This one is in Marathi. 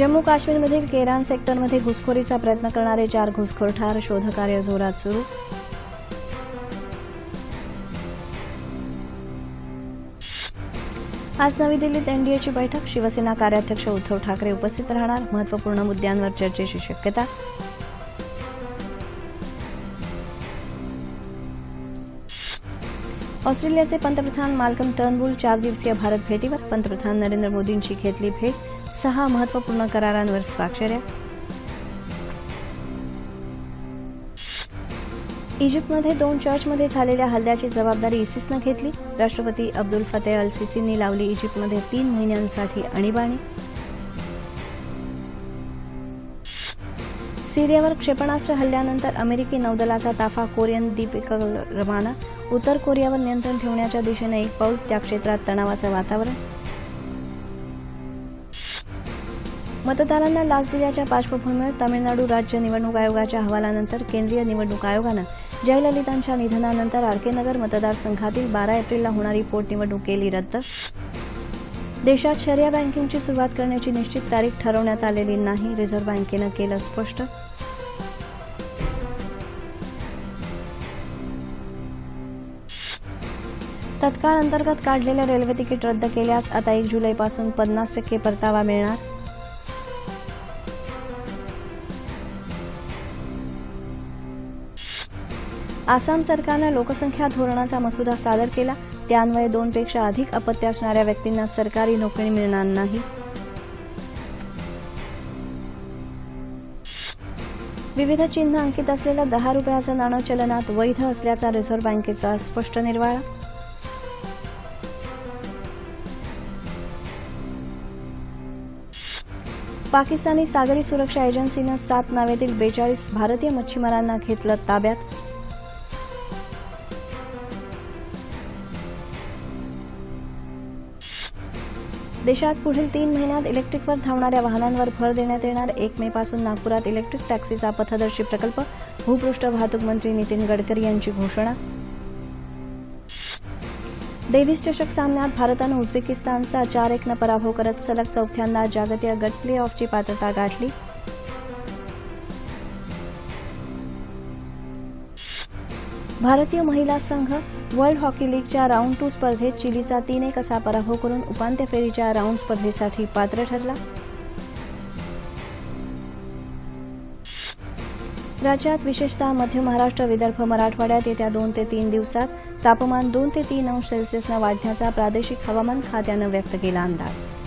जम्मू काश्मीरमधील केरान सेक्टरमध्ये घुसखोरीचा प्रयत्न करणारे चार घुसखोर ठार शोधकार्य जोरात सुरू. आज नवी दिल्लीत एनडीएची बैठक. शिवसेना कार्याध्यक्ष उद्धव ठाकरे उपस्थित राहणार. महत्त्वपूर्ण मुद्द्यांवर चर्चेची शक्यता. ऑस्ट्रेलियाचे पंतप्रधान माल्कम टर्नबुल चार दिवसीय भारत भेटीवर पंतप्रधान नरेंद्र मोदींची घेतली भेट. सहा महत्त्वपूर्ण करारांवर स्वाक्षऱ्या. इजिप्तमध्ये दोन चर्चमध्ये झालेल्या हल्ल्याची जबाबदारी इसिसनं घेतली. राष्ट्रपती अब्दुल फतेह अल सिसींनी लावली इजिप्तमध्ये तीन महिन्यांसाठी आणीबाणी. सीरियावर क्षेपणास्त्र हल्ल्यानंतर अमेरिकी नौदलाचा ताफा कोरियन द्वीपकल् रवाना उत्तर कोरियावर नियंत्रण ठेवण्याच्या दिशेने एक पाऊल त्या क्षेत्रात तणावाचं वातावरण. मतदारांना लाच दिल्याच्या पार्श्वभूमीवर तामिळनाडू राज्य निवडणूक आयोगाच्या अहवालानंतर केंद्रीय निवडणूक आयोगानं जयललितांच्या निधनानंतर आरकेनगर मतदारसंघातील बारा एप्रिलला होणारी पोटनिवडणूक केली रद्द देशात शर्या बँकिंगची सुरुवात करण्याची निश्चित तारीख ठरवण्यात आलेली नाही रिझर्व्ह बँकेनं केलं स्पष्ट. तत्काळ अंतर्गत काढलेल्या रेल्वे तिकीट रद्द केल्यास आता एक जुलैपासून पन्नास टक्के परतावा मिळणार. आसाम सरकारनं लोकसंख्या धोरणाचा मसुदा सादर केला. त्यान्वये दोनपेक्षा अधिक अपत्य असणाऱ्या व्यक्तींना सरकारी नोकरी मिळणार नाही. विविध चिन्ह अंकित असलेलं दहा रुपयाचं नाणं चलनात वैध असल्याचा रिझर्व्ह बँकेचा स्पष्ट निर्वाळा. पाकिस्तानी सागरी सुरक्षा एजन्सीनं सात नावेतील बेचाळीस भारतीय मच्छीमारांना घेतलं ताब्यात. देशात पुढील तीन महिन्यात इलेक्ट्रिकवर धावणाऱ्या वाहनांवर भर देण्यात येणार. एक मे पासून नागपुरात इलेक्ट्रिक टॅक्सीचा पथदर्शी प्रकल्प. भूपृष्ठ वाहतूक मंत्री नितीन गडकरी यांची घोषणा. डेव्हिस चषक सामन्यात भारतानं उझबेकिस्तानचा चार एकनं पराभव करत सलग चौथ्यांदा जागतिक गट प्ले ऑफची पात्रता गाठली. भारतीय महिला संघ वर्ल्ड हॉकी लीगच्या राऊंड टू स्पर्धेत चिलीचा तीन एक असा पराभव करून उपांत्य फेरीच्या राऊंड स्पर्धेसाठी पात्र ठरला. राज्यात विशेषतः मध्य महाराष्ट्र विदर्भ मराठवाड्यात येत्या दोन ते तीन दिवसात तापमान दोन ते तीन अंश सेल्सिअसनं वाढण्याचा प्रादेशिक हवामान खात्यानं व्यक्त केला अंदाज.